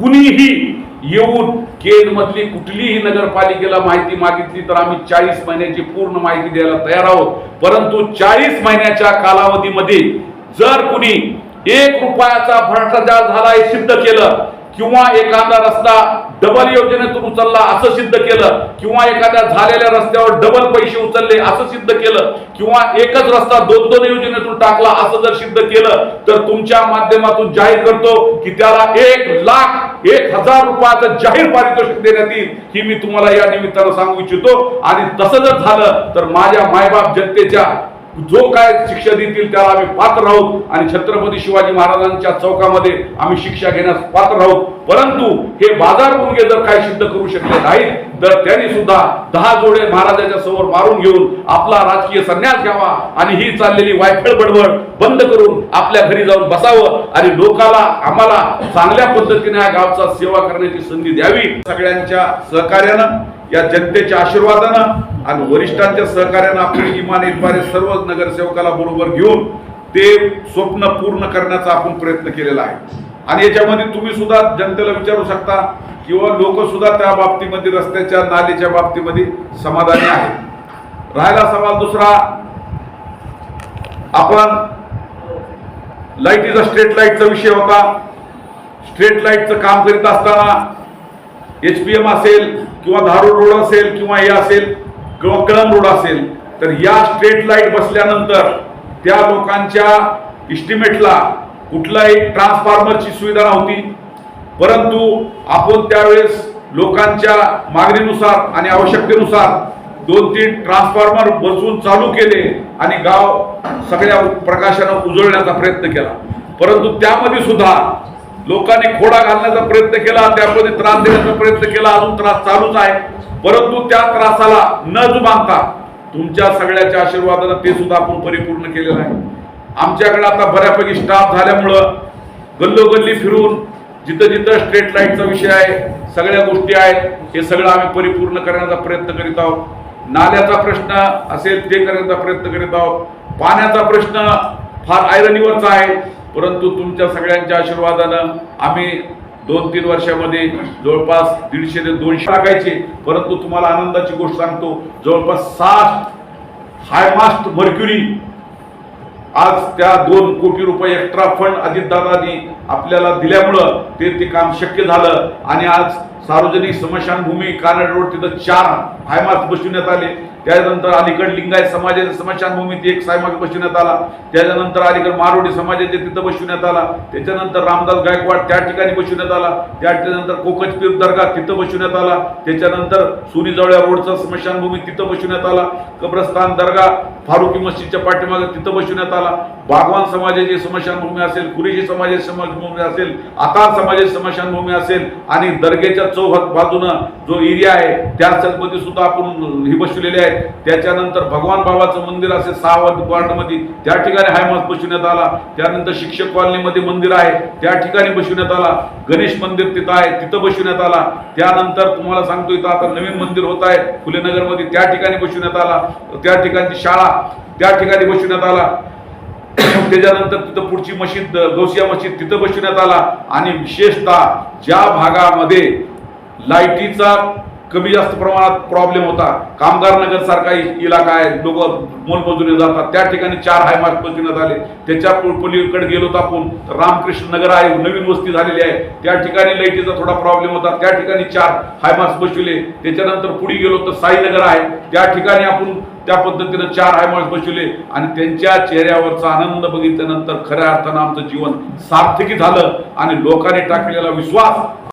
कुणीही येऊन केन मधली कुठलीही नगरपालिकेला माहिती मागितली तर आम्ही चाळीस महिन्याची पूर्ण माहिती द्यायला तयार आहोत. परंतु चाळीस महिन्याच्या कालावधीमध्ये जर कुणी एक रुपयाचा भ्रष्टाचार झाला हे सिद्ध केलं किंवा एखादा रस्ता डबल योजनेतून उचलला असं सिद्ध केलं किंवा एखाद्या झालेल्या रस्त्यावर डबल पैसे उचलले असं सिद्ध केलं किंवा एकच रस्ता दोन दोन योजनेतून टाकला असं जर सिद्ध केलं तर तुमच्या माध्यमातून जाहीर करतो की त्याला एक लाख एक हजार रुपयाचं जाहीर पारितोषिक देण्यात येईल ही मी तुम्हाला या निमित्तानं सांगू इच्छितो. आणि तसं जर झालं तर माझ्या मायबाप जनतेच्या जो काय शिक्षा देतील त्याला आम्ही पात्र आहोत आणि छत्रपती शिवाजी महाराजांच्या चौकामध्ये आम्ही शिक्षा घेण्यास पात्र आहोत. परंतु हे बाजार मुलगे जर काय सिद्ध करू शकले नाहीत तर त्यांनी सुद्धा दहा जोडे महाराजाच्या समोर मारून घेऊन आपला राजकीय संन्यास घ्यावा आणि ही चाललेली वायफळ बडबड बंद करून आपल्या घरी जाऊन बसावं आणि लोकाला आम्हाला चांगल्या पद्धतीने या गावचा सेवा करण्याची संधी द्यावी. सगळ्यांच्या सहकार्यानं या जनतेच्या आशीर्वादानं आणि वरिष्ठांच्या सहकार्यानं आपण इमान इरफारे सर्व नगरसेवकाला बरोबर घेऊन ते स्वप्न पूर्ण करण्याचा आपण प्रयत्न केलेला आहे. आणि याच्यामध्ये तुम्ही सुद्धा जनतेला विचारू शकता किंवा लोक सुद्धा त्या बाबतीमध्ये रस्त्याच्या नालीच्या बाबतीमध्ये समाधानी आहेत. राहिला सवाल दुसरा. आपण लाईटीचा स्ट्रीट लाईटचा विषय होता. स्ट्रीट लाईटचं काम करीत असताना एच पी एम असेल किंवा धारूर रोड असेल किंवा हे असेल किंवा कळम रोड असेल तर या स्ट्रेट लाइट बसल्यानंतर त्या लोकांच्या इस्टिमेटला कुठलाही ट्रान्सफॉर्मरची सुविधा नव्हती. परंतु आपण त्यावेळेस लोकांच्या मागणीनुसार आणि आवश्यकतेनुसार दोन तीन ट्रान्सफॉर्मर बसवून चालू केले आणि गाव सगळ्या प्रकाशानं उजळण्याचा प्रयत्न केला. परंतु त्यामध्ये सुद्धा लोकांनी खोडा घालण्याचा प्रयत्न केला त्यामध्ये त्रास देण्याचा प्रयत्न केला अजून त्रास चालूच आहे. परंतु त्या त्रासाला न जुमानता तुमच्या सगळ्याच्या आशीर्वादानं ते सुद्धा आपण परिपूर्ण केलेलं आहे. आमच्याकडे आता बऱ्यापैकी स्टाफ झाल्यामुळं गल्लोगल्ली फिरून जिथं जिथं स्ट्रेट लाईटचा विषय आहे सगळ्या गोष्टी आहेत हे सगळं आम्ही परिपूर्ण करण्याचा प्रयत्न करीत आहोत. नाल्याचा प्रश्न असेल ते करण्याचा प्रयत्न करीत आहोत. पाण्याचा प्रश्न फार आयरनीवरचा आहे परंतु तुमच्या सगळ्यांच्या आशीर्वादानं आम्ही दोन तीन वर्षामध्ये जवळपास दीडशे ते दोनशे टाकायचे. परंतु तुम्हाला आनंदाची गोष्ट सांगतो जवळपास साठ हायमास्ट मर्क्युरी आज त्या दोन कोटी रुपये एक्स्ट्रा फंड अजितदादांनी आपल्याला दिल्यामुळं ते ते काम शक्य झालं. आणि आज सार्वजनिक स्मशानभूमी कानड रोड तिथं चार हायमास्ट बसविण्यात आले. त्याच्यानंतर अलीकड लिंगायत समाजाच्या स्मशानभूमीत एक सायमाग बसवण्यात आला. त्याच्यानंतर अलीकड मारोडी समाजाचे तिथं बसवण्यात आला. त्याच्यानंतर रामदास गायकवाड त्या ठिकाणी बसवण्यात आला. त्याच्यानंतर कोकचपीर दर्गा तिथं बसवण्यात आला. त्याच्यानंतर सुनीजवळ्या रोडचा स्मशानभूमी तिथं बसवण्यात आला. कब्रस्तान दर्गा फारुकी मस्जिदच्या पाठीमागे तिथं बसवण्यात आला. बागवान समाजाची स्मशानभूमी असेल कुरेशी समाजाची स्मशानभूमी असेल आता समाजाची स्मशानभूमी असेल आणि दर्गेच्या चौहात बाजूनं जो एरिया आहे त्या मध्ये सुद्धा आपण ही आहे. त्याच्यानंतर भगवान बाबाचं मंदिर असे सहा वार्डमध्ये त्या ठिकाणी हायमास बसवण्यात आला. त्यानंतर शिक्षक कॉलनीमध्ये मंदिर आहे. त्या ठिकाणी बसवण्यात आला. गणेश मंदिर तिथं आहे. तिथं बसवण्यात आला. त्यानंतर तुम्हाला सांगतो इथं आता नवीन मंदिर होत आहे फुलेनगरमध्ये त्या ठिकाणी बसवण्यात आला. त्या ठिकाणची शाळा त्या ठिकाणी बसवण्यात आला. त्याच्यानंतर तिथं पुढची मशीद गौसिया मशीद तिथं बसवण्यात आला. आणि विशेषतः ज्या भागामध्ये लाईटीचा कमी जास्त प्रमाणात प्रॉब्लेम होता. कामगार नगर सारखा इलाका आहे. लोक मोलमजुरी जातात. त्या ठिकाणी चार हायमार्क बसवण्यात आले. त्याच्या पोलीकडे पलीकडे गेलो तर आपण रामकृष्ण नगर आहे. नवीन वस्ती झालेली आहे. त्या ठिकाणी लाईटीचा थोडा प्रॉब्लेम होता. त्या ठिकाणी चार हायमार्क्स बसविले. त्याच्यानंतर पुढे गेलो तर साईनगर आहे. त्या ठिकाणी आपण त्या पद्धतीनं चार हायमार्क्स बसविले. आणि त्यांच्या चेहऱ्यावरचा आनंद बघितल्यानंतर खऱ्या अर्थानं आमचं जीवन सार्थकी झालं. आणि लोकांनी टाकलेला विश्वास